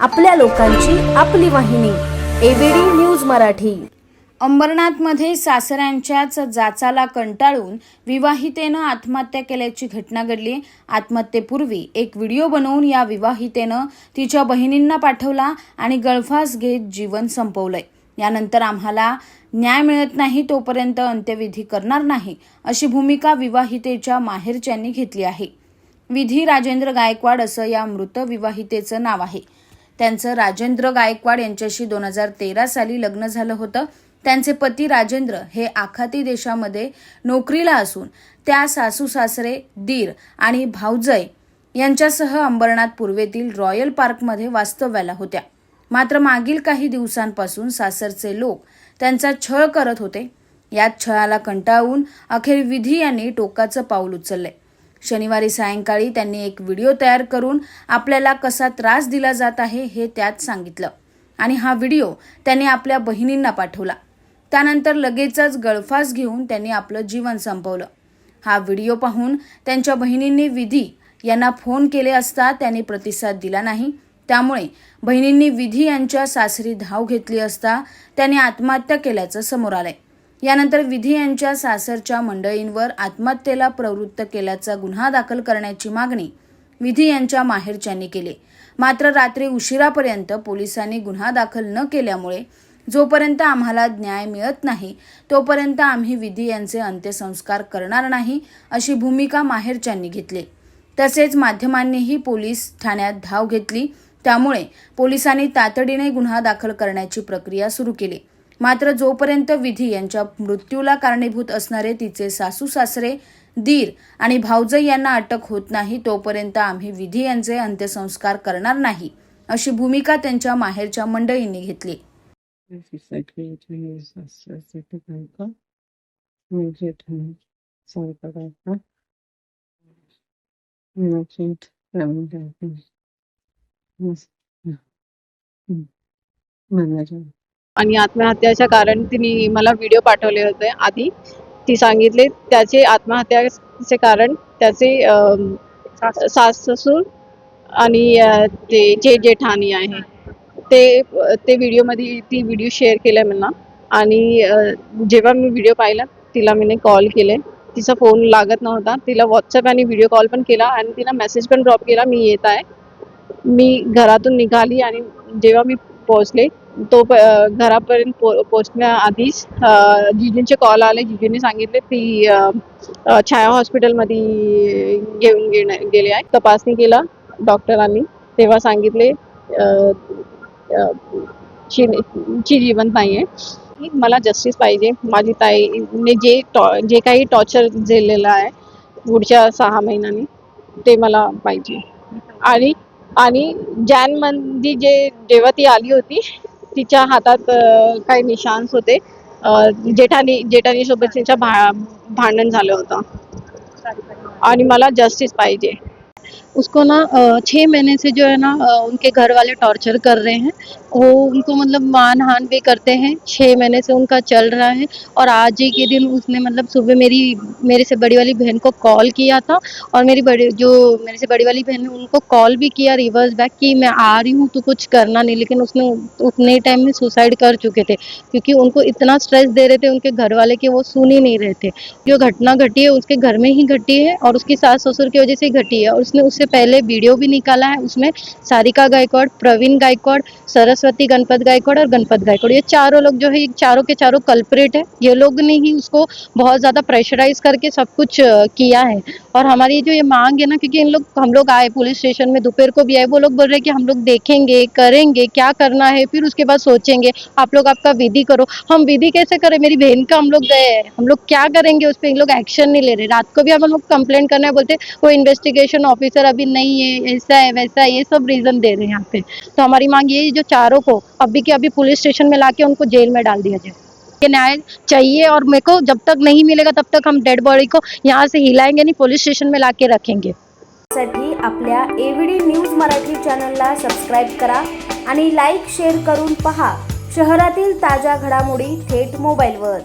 आपल्या लोकांची आपली वाहिनी एबीडी न्यूज मराठी. अंबरनाथमध्ये सासऱ्यांच्याच जाचाला कंटाळून विवाहितेनं आत्महत्या केल्याची घटना घडली. आत्महत्येपूर्वी एक व्हिडिओ बनवून या विवाहितेनं तिच्या बहिणींना पाठवला आणि गळफास घेत जीवन संपवलंय. यानंतर आम्हाला न्याय मिळत नाही तोपर्यंत अंत्यविधी करणार नाही अशी भूमिका विवाहितेच्या माहेरच्यांनी घेतली आहे. विधी राजेंद्र गायकवाड असं या मृत विवाहितेचं नाव आहे. त्यांचं राजेंद्र गायकवाड यांच्याशी दोन हजार तेरा साली लग्न झालं होतं. त्यांचे पती राजेंद्र हे आखाती देशामध्ये नोकरीला असून त्या सासू सासरे दीर आणि भाऊजय यांच्यासह अंबरनाथ पूर्वेतील रॉयल पार्कमध्ये वास्तव्याला होत्या. मात्र मागील काही दिवसांपासून सासरचे लोक त्यांचा छळ करत होते. यात छळाला कंटाळून अखेर विधी यांनी टोकाचं पाऊल उचललंय. शनिवारी सायंकाळी त्यांनी एक व्हिडिओ तयार करून आपल्याला कसा त्रास दिला जात आहे हे त्यात सांगितलं. आणि हा व्हिडिओ त्यांनी आपल्या बहिणींना पाठवला. त्यानंतर लगेचच गळफास घेऊन त्यांनी आपलं जीवन संपवलं. हा व्हिडिओ पाहून त्यांच्या बहिणींनी विधी यांना फोन केले असता त्यांनी प्रतिसाद दिला नाही. त्यामुळे बहिणींनी विधी यांच्या सासरी धाव घेतली असता त्यांनी आत्महत्या केल्याचं समोर आलंय. यानंतर विधी यांच्या सासरच्या मंडळींवर आत्महत्येला प्रवृत्त केल्याचा गुन्हा दाखल करण्याची मागणी विधी यांच्या माहेरच्यांनी केली. मात्र रात्री उशिरापर्यंत पोलिसांनी गुन्हा दाखल न केल्यामुळे जोपर्यंत आम्हाला न्याय मिळत नाही तोपर्यंत आम्ही विधी यांचे अंत्यसंस्कार करणार नाही अशी भूमिका माहेरच्यांनी घेतली. तसेच माध्यमांनीही पोलीस ठाण्यात धाव घेतली. त्यामुळे पोलिसांनी तातडीने गुन्हा दाखल करण्याची प्रक्रिया सुरू केली. मात्र जोपर्यंत विधी यांच्या मृत्यूला कारणीभूत असणारे तिचे सासू सासरे दीर आणि भाऊजई यांना अटक होत नाही तोपर्यंत आम्ही विधी यांचे अंत्यसंस्कार करणार नाही अशी भूमिका त्यांच्या माहेरच्या मंडळींनी घेतली. आणि आत्महत्याच्या कारण तिने मला व्हिडिओ पाठवले होते आधी. ती सांगितले त्याचे आत्महत्याचे कारण त्याचे सास ससूर आणि ते जे जेठाणी आहे. ते ते व्हिडिओमध्ये ती व्हिडिओ शेअर केला मला. आणि जेव्हा मी व्हिडिओ पाहिला तिला मी कॉल केले. तिचा फोन लागत नव्हता. तिला व्हॉट्सअप आणि व्हिडिओ कॉल पण केला आणि तिला मेसेज पण ड्रॉप केला. मी येत आहे. मी घरातून निघाली आणि जेव्हा मी पोहोचले. तो प- घरापर्यंत पो पोहोचण्याआधीच जिजूंचे कॉल आले. जिजूंनी सांगितले ती छाया हॉस्पिटलमध्ये घेऊन गेणे गेले आहे. तपासणी केला डॉक्टरांनी तेव्हा सांगितले ची ची जिवंत नाही आहे मला जस्टिस पाहिजे. माझी ताईने जे टॉ जे काही टॉर्चर झेललेलं आहे पुढच्या सहा महिन्यांनी ते मला पाहिजे. आणि आणि जॅनमध्ये जे देवती ती आली होती तिच्या हातात काही निशान्स होते. जेठानी जेठानी सोबत तिच्या भा भांडण झालं होतं. आणि मला जस्टिस पाहिजे. उसको ना छः महीने से जो है ना उनके घर वाले टॉर्चर कर रहे हैं। वो उनको मतलब मान हान भी करते हैं। छः महीने से उनका चल रहा है और आज ही के दिन उसने मतलब सुबह मेरी, मेरे से बड़ी वाली बहन को कॉल किया था और मेरी बड़ी, जो मेरे से बड़ी वाली बहन है, उनको कॉल भी किया रिवर्स बैक कि मैं आ रही हूँ तो कुछ करना नहीं। लेकिन उसने उतने टाइम में सुसाइड कर चुके थे क्योंकि उनको इतना स्ट्रेस दे रहे थे उनके घर वाले कि वो सुन ही नहीं रहे थे। जो घटना घटी है, उसके घर में ही घटी है और उसकी सास ससुर की वजह से घटी है और उसने उससे पहले वीडियो भी निकाला है, उसमें सारिका गायकवाड़, प्रवीण गायकवाड़, सरस्वती गणपत गायकवाड़ और गणपत गायकवाड़। ये चारों लोग जो है चारों के चारों कल्परेट है। ये लोग ने ही उसको बहुत ज़्यादा प्रेशराइज करके सब कुछ किया है। और हमारी जो ये मांग है ना, क्योंकि इन लोग, हम लोग आए पुलिस स्टेशन में, दोपहर को भी आए, वो लोग बोल रहे कि हम लोग देखेंगे, करेंगे, क्या करना है, फिर उसके बाद सोचेंगे, आप लोग आपका विधि करो। हम विधि कैसे करें? मेरी बहन का हम लोग गए हैं। हम लोग क्या करेंगे उस पर इन लोग एक्शन नहीं ले रहे। रात को भी हम लोग कंप्लेंट करना है बोलते वो इन्वेस्टिगेशन ऑफिसर अभी नहीं है, ऐसा है, वैसा है, ये सब रीजन दे रहे हैं यहाँ पे। तो हमारी मांग ये जो चारों को अभी के अभी पुलिस स्टेशन में लाके उनको जेल में डाल दिया जाए। ये न्याय चाहिए और मेरे को जब तक नहीं मिलेगा, तब तक हम डेड बॉडी को यहाँ से हिलाएँगे नहीं पुलिस स्टेशन में लाके रखेंगे। साठी आपल्या एबीडी न्यूज़ मराठी चॅनलला सबस्क्राईब करा आणि लाईक शेअर करून पहा शहरातील ताज्या घडामोडी थेट मोबाईलवर